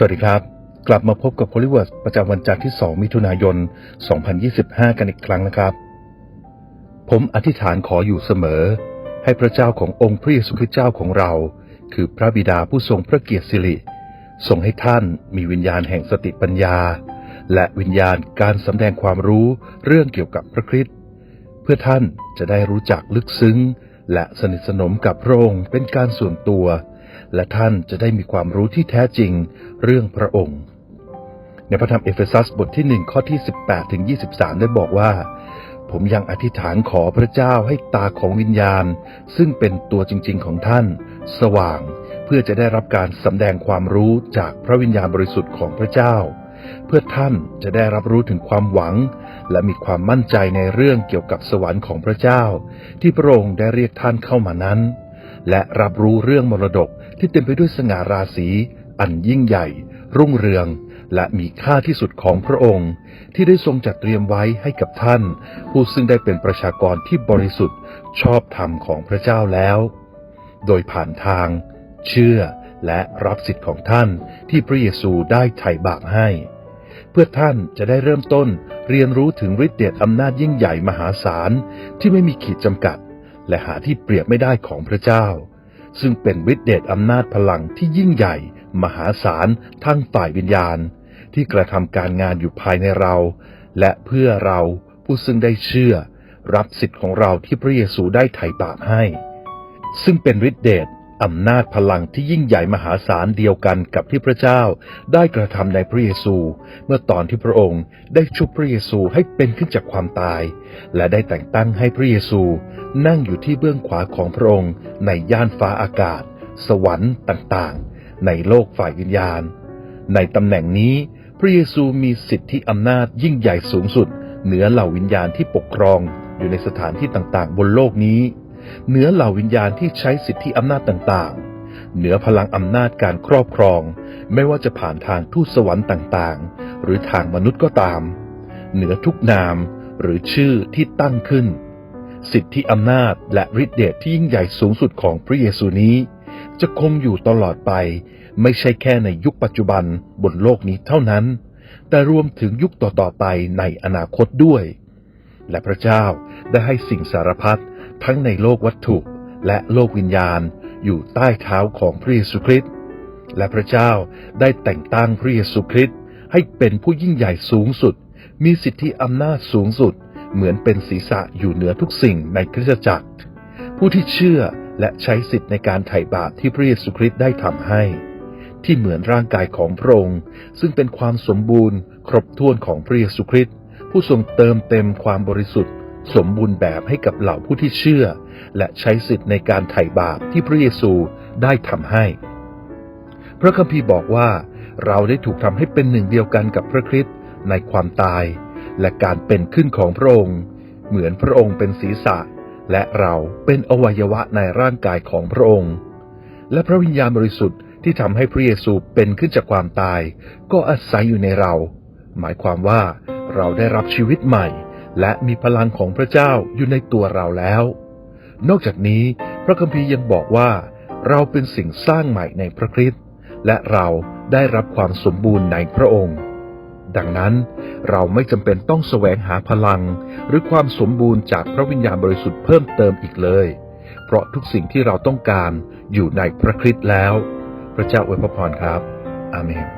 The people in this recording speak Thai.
สวัสดีครับ กลับมาพบกับ p o l y w o r d ประจำวันจันทร์ที่ 2 มิถุนายน 2025 กันอีกครั้งนะครับ ผมอธิษฐานขออยู่เสมอ ให้พระเจ้าขององค์พระเยซูคริสต์เจ้าของเรา คือพระบิดาผู้ทรงพระเกียรติสิริทรงให้ท่านมีวิญญาณแห่งสติปัญญา และวิญญาณการสำแดงความรู้เรื่องเกี่ยวกับพระคริสต์เพื่อท่านจะได้รู้จักลึกซึ้ง และสนิทสนมกับพระองค์เป็นการส่วนตัว และท่านจะได้มีความรู้ที่แท้จริงเรื่องพระองค์ ในพระธรรมเอเฟซัสบทที่1ข้อที่ 18ถึง23 ได้บอกว่า ผมยังอธิษฐานขอพระเจ้าให้ตาของวิญญาณ ซึ่งเป็นตัวจริง ๆ ของท่าน สว่าง เพื่อจะได้รับการสำแดงความรู้จากพระวิญญาณบริสุทธิ์ของพระเจ้าเพื่อท่านจะได้รับรู้ถึงความหวัง และมีความมั่นใจในเรื่องเกี่ยวกับสวรรค์ของพระเจ้า ที่พระองค์ได้เรียกท่านเข้ามานั้น และรับรู้เรื่องมรดกที่เต็มไปด้วยสง่าราศี อันยิ่งใหญ่ รุ่งเรือง และมีค่าที่สุดของพระองค์ ที่ได้ทรงจัดเตรียมไว้ให้กับท่าน ผู้ซึ่งได้เป็นประชากรที่บริสุทธิ์ชอบธรรมของพระเจ้าแล้ว โดยผ่านทาง เชื่อและรับสิทธิ์ของท่านที่พระเยซูได้ไถ่บาปให้ เพื่อท่านจะได้เริ่มต้นเรียนรู้ถึงฤทธิ์เดชอำนาจยิ่งใหญ่มหาศาลที่ไม่มีขีดจำกัด และหาที่เปรียบไม่ได้ของพระเจ้า ซึ่งเป็นฤทธิเดชอำนาจพลังที่ยิ่งใหญ่ มหาศาลทั้งฝ่ายวิญญาณ ที่กระทำการงานอยู่ภายในเรา และเพื่อเราผู้ซึ่งได้เชื่อ รับสิทธิ์ของเราที่พระเยซูได้ไถ่บาปให้ ซึ่งเป็นฤทธิเดช อำนาจพลังที่ยิ่งใหญ่มหาศาลเดียวกันกับที่พระเจ้าได้กระทำในพระเยซู เมื่อตอนที่พระองค์ได้ชุบพระเยซูให้เป็นขึ้นจากความตาย และได้แต่งตั้งให้พระเยซู นั่งอยู่ที่เบื้องขวาของพระองค์ ในย่านฟ้าอากาศ สวรรค์ต่างๆ ในโลกฝ่ายวิญญาณ ในตำแหน่งนี้ พระเยซูมีสิทธิอำนาจยิ่งใหญ่สูงสุด เหนือเหล่าวิญญาณที่ปกครองอยู่ในสถานที่ต่างๆ บนโลกนี้ เหนือเหล่าวิญญาณที่ใช้สิทธิอำนาจต่างๆ เหนือพลังอำนาจการครอบครอง ไม่ว่าจะผ่านทางทูตสวรรค์ต่างๆ หรือทางมนุษย์ก็ตาม เหนือทุกนามหรือชื่อที่ตั้งขึ้น สิทธิอำนาจและฤทธิเดชที่ยิ่งใหญ่สูงสุดของพระเยซูนี้ จะคงอยู่ตลอดไป ไม่ใช่แค่ในยุคปัจจุบันบนโลกนี้เท่านั้น แต่รวมถึงยุคต่อๆไปในอนาคตด้วย และพระเจ้าได้ให้สิ่งสารพัด ทั้งในโลกวัตถุและโลกวิญญาณอยู่ใต้เท้าของพระเยซูคริสต์และพระเจ้าได้แต่งตั้งพระเยซูคริสต์ให้เป็นผู้ยิ่งใหญ่สูงสุด มีสิทธิอำนาจสูงสุด เหมือนเป็นศีรษะอยู่เหนือทุกสิ่งในคริสตจักร ผู้ที่เชื่อและใช้สิทธิในการไถ่บาปที่พระเยซูคริสต์ได้ทำให้ ที่เหมือนร่างกายของพระองค์ ซึ่งเป็นความสมบูรณ์ ครบถ้วนของพระเยซูคริสต์ผู้ทรงเติมเต็มความบริสุทธิ์ สมบูรณ์แบบให้กับเหล่าผู้ที่เชื่อ และใช้สิทธิในการไถ่บาปที่พระเยซูได้ทำให้ พระคัมภีร์บอกว่าเราได้ถูกทำให้เป็นหนึ่งเดียวกันกับพระคริสต์ในความตาย และการเป็นขึ้นของพระองค์ เหมือนพระองค์เป็นศีรษะ และเราเป็นอวัยวะในร่างกายของพระองค์ และพระวิญญาณบริสุทธิ์ที่ทำให้พระเยซูเป็นขึ้นจากความตาย ก็อาศัยอยู่ในเรา หมายความว่าเราได้รับชีวิตใหม่ และมีพลังของพระเจ้าอยู่ในตัวเราแล้ว นอกจากนี้พระคัมภีร์ยังบอกว่า เราเป็นสิ่งสร้างใหม่ในพระคริสต์และเราได้รับความสมบูรณ์ในพระองค์ ดังนั้นเราไม่จำเป็นต้องแสวงหาพลัง หรือความสมบูรณ์จากพระวิญญาณบริสุทธิ์เพิ่มเติมอีกเลย เพราะทุกสิ่งที่เราต้องการอยู่ในพระคริสต์แล้ว พระเจ้าอวยพรครับ อาเมน